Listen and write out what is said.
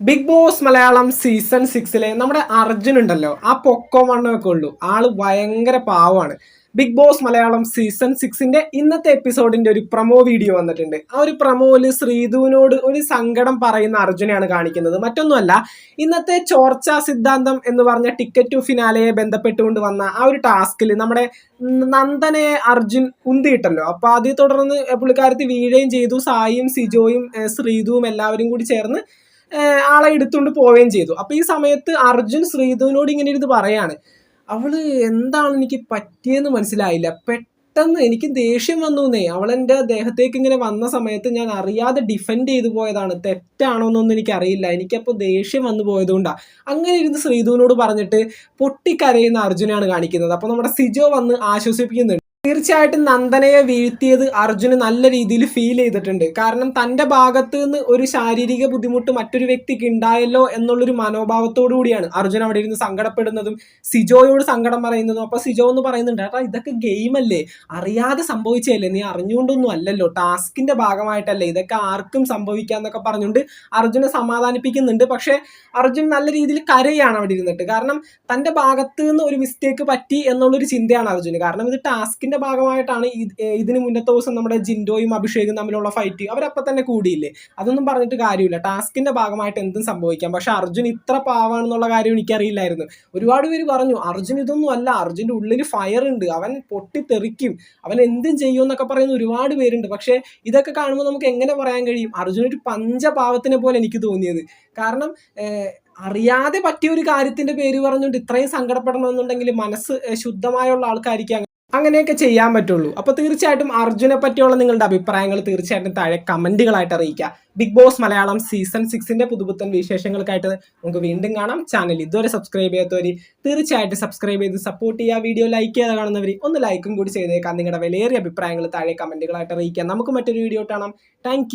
Big boss Malayalam season സിക്സിലെ നമ്മുടെ അർജുൻ ഉണ്ടല്ലോ. ആ പൊക്കോ മണ്ണൊക്കെ ഉള്ളൂ. ആൾ ഭയങ്കര പാവമാണ് ബിഗ് ബോസ് മലയാളം സീസൺ സിക്സിന്റെ ഇന്നത്തെ എപ്പിസോഡിന്റെ ഒരു പ്രൊമോ വീഡിയോ വന്നിട്ടുണ്ട്. ആ ഒരു പ്രൊമോയിൽ ശ്രീധുവിനോട് ഒരു സങ്കടം പറയുന്ന അർജുനെയാണ് കാണിക്കുന്നത്. മറ്റൊന്നുമല്ല ഇന്നത്തെ ചോർച്ച സിദ്ധാന്തം എന്ന് പറഞ്ഞ ടിക്കറ്റ് ടു ഫിനാലയെ ബന്ധപ്പെട്ടുകൊണ്ട് വന്ന ആ ഒരു ടാസ്കിൽ നമ്മുടെ നന്ദനെ അർജുൻ ഉന്തിയിട്ടല്ലോ. അപ്പൊ അതേ തുടർന്ന് പുള്ളിക്കാരത്തി വീഴുകയും ചെയ്തു. സായിയും സിജോയും ശ്രീധുവും എല്ലാവരും കൂടി ചേർന്ന് ആളെ എടുത്തുകൊണ്ട് പോവുകയും ചെയ്തു. അപ്പൊ ഈ സമയത്ത് അർജുൻ ശ്രീധുവിനോട് ഇങ്ങനെ ഇത് പറയാണ്. അവൾ എന്താണ് എനിക്ക് പറ്റിയെന്ന് മനസ്സിലായില്ല. പെട്ടെന്ന് എനിക്ക് ദേഷ്യം വന്നു എന്നേ അവൾ എന്റെ ദേഹത്തേക്ക് ഇങ്ങനെ വന്ന സമയത്ത് ഞാൻ അറിയാതെ ഡിഫെൻഡ് ചെയ്തു പോയതാണ്. തെറ്റാണോ എന്നൊന്നും എനിക്കറിയില്ല. എനിക്കപ്പോൾ ദേഷ്യം വന്നു പോയതുകൊണ്ടാണ് അങ്ങനെ ഇരുന്ന് ശ്രീധുവിനോട് പറഞ്ഞിട്ട് പൊട്ടിക്കരയുന്ന അർജുനാണ് കാണിക്കുന്നത്. അപ്പോൾ നമ്മുടെ സിജോ വന്ന് ആശ്വസിപ്പിക്കുന്നുണ്ട്. തീർച്ചയായിട്ടും നന്ദനയെ വീഴ്ത്തിയത് അർജുന് നല്ല രീതിയിൽ ഫീൽ ചെയ്തിട്ടുണ്ട്. കാരണം തന്റെ ഭാഗത്ത് നിന്ന് ഒരു ശാരീരിക ബുദ്ധിമുട്ട് മറ്റൊരു വ്യക്തിക്ക് ഉണ്ടായല്ലോ എന്നുള്ളൊരു മനോഭാവത്തോടു കൂടിയാണ് അർജുൻ അവിടെ ഇരുന്ന് സങ്കടപ്പെടുന്നതും സിജോയോട് സങ്കടം പറയുന്നതും. അപ്പൊ സിജോ എന്ന് പറയുന്നുണ്ട് ഏട്ടാ ഇതൊക്കെ ഗെയിം അല്ലേ? അറിയാതെ സംഭവിച്ചല്ലേ നീ അറിഞ്ഞുകൊണ്ടൊന്നും അല്ലല്ലോ. ടാസ്കിന്റെ ഭാഗമായിട്ടല്ലേ? ഇതൊക്കെ ആർക്കും സംഭവിക്കാം എന്നൊക്കെ പറഞ്ഞുകൊണ്ട് അർജുനെ സമാധാനിപ്പിക്കുന്നുണ്ട്. പക്ഷെ അർജുൻ നല്ല രീതിയിൽ കരയാണ് അവിടെ ഇരുന്നിട്ട്. കാരണം തന്റെ ഭാഗത്ത് നിന്ന് ഒരു മിസ്റ്റേക്ക് പറ്റി എന്നുള്ളൊരു ചിന്തയാണ് അർജുന്. കാരണം ഇത് ടാസ്കിന്റെ ഭാഗമായിട്ടാണ് ഇതിന് മുന്നത്തെ ദിവസം നമ്മുടെ ജിൻഡോയും അഭിഷേകും തമ്മിലുള്ള ഫൈറ്റ് അവരപ്പം തന്നെ കൂടിയില്ലേ? അതൊന്നും പറഞ്ഞിട്ട് കാര്യമില്ല. ടാസ്കിന്റെ ഭാഗമായിട്ട് എന്തും സംഭവിക്കാം. പക്ഷെ അർജുൻ ഇത്ര പാവാണെന്നുള്ള കാര്യം എനിക്കറിയില്ലായിരുന്നു. ഒരുപാട് പേര് പറഞ്ഞു അർജുൻ ഇതൊന്നും അല്ല. അർജുന്റെ ഉള്ളിൽ ഫയർ ഉണ്ട്. അവൻ പൊട്ടിത്തെറിക്കും. അവൻ എന്തും ചെയ്യും എന്നൊക്കെ പറയുന്ന ഒരുപാട് പേരുണ്ട്. പക്ഷേ ഇതൊക്കെ കാണുമ്പോൾ നമുക്ക് എങ്ങനെ പറയാൻ കഴിയും? അർജുൻ ഒരു പഞ്ചപാവത്തിനെ പോലെ എനിക്ക് തോന്നിയത്. കാരണം അറിയാതെ പറ്റിയ ഒരു കാര്യത്തിന്റെ പേര് പറഞ്ഞുകൊണ്ട് ഇത്രയും സങ്കടപ്പെടണമെന്നുണ്ടെങ്കിൽ മനസ്സ് ശുദ്ധമായുള്ള ആൾക്കാർക്ക് അങ്ങനെയൊക്കെ ചെയ്യാൻ പറ്റുള്ളൂ. അപ്പോൾ തീർച്ചയായിട്ടും അർജുനെ പറ്റിയുള്ള നിങ്ങളുടെ അഭിപ്രായങ്ങൾ തീർച്ചയായിട്ടും താഴെ കമന്റുകളായിട്ട് അറിയിക്കുക. ബിഗ് ബോസ് മലയാളം സീസൺ സിക്സിന്റെ പുതുപുത്തൻ വിശേഷങ്ങൾക്കായിട്ട് നമുക്ക് വീണ്ടും കാണാം. ചാനൽ ഇതുവരെ സബ്സ്ക്രൈബ് ചെയ്യാത്തവർ തീർച്ചയായിട്ടും സബ്സ്ക്രൈബ് ചെയ്ത് സപ്പോർട്ട് ചെയ്യുക. വീഡിയോ ലൈക്ക് ചെയ്ത് കാണുന്നവർ ഒന്ന് ലൈക്കും കൂടി ചെയ്തേക്കാം. നിങ്ങളുടെ വിലയേറിയ അഭിപ്രായങ്ങൾ താഴെ കമന്റുകളായിട്ട് അറിയിക്കുക. നമുക്ക് മറ്റൊരു വീഡിയോ കാണാം. താങ്ക്